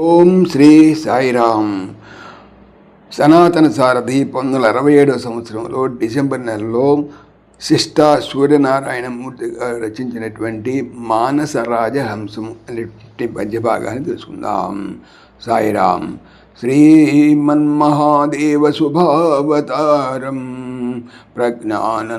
ఓం శ్రీ సాయిరామ్. సనాతన సారథి పంతొమ్మిది వందల అరవై ఏడవ సంవత్సరంలో డిసెంబర్ నెలలో శిష్ట సూర్యనారాయణమూర్తి గారు రచించినటువంటి మానస రాజహంసం అనే పద్యభాగాన్ని తెలుసుకుందాం. సాయిరామ్ శ్రీమన్మహాదేవ శుభావతారం ప్రజ్ఞాన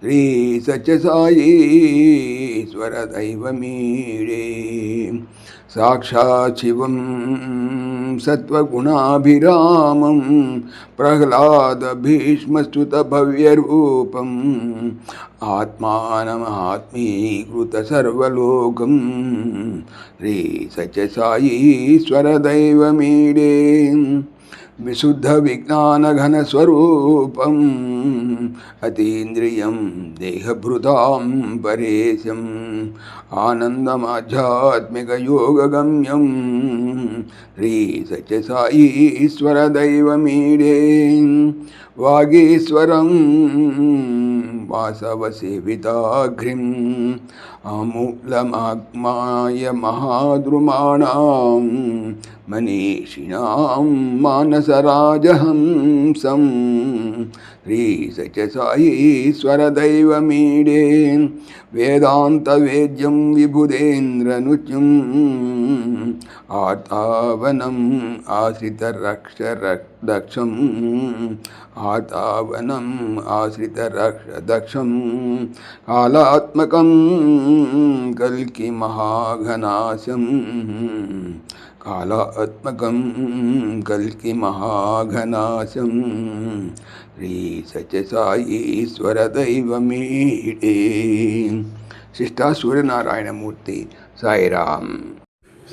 శ్రీ సత్యసాయీశ్వర దైవమీడే. సాక్షాత్ శివం సత్వగుణాభిరామం ప్రహ్లాద భీష్మస్తుత భవ్యరూపం ఆత్మానమాత్మీకృత సర్వలోకం. శ్రీ సత్యసాయీశ్వర దైవమీడే. విశుద్ధ విజ్ఞానఘన స్వరూపం అతీంద్రియం దేహభృతాం పరేశం ఆనందమాధ్యాత్మిక యోగగమ్యం శ్రీ సత్యసాయీశ్వర దైవమీడే వాగీశ్వరం వాసవసేవితాఘ్రిం అమూలమాగ్మాయ మహాద్రుమాణం మనీషిణాం మానసరాజహంసం శ్రీసచసాయీశ్వరదైవమీడే వేదాంతవేద్యం విబుధేంద్రనుత్యం ఆతావనం ఆశ్రితరక్ష దక్షం ఆతావనం ఆశ్రితరక్ష దక్షం కాలాత్మకం కల్కి మహాఘనాశం కాలాత్మకం కల్కి మహాఘనాశం శ్రీ సత్యసాయీశ్వర దైవమీడే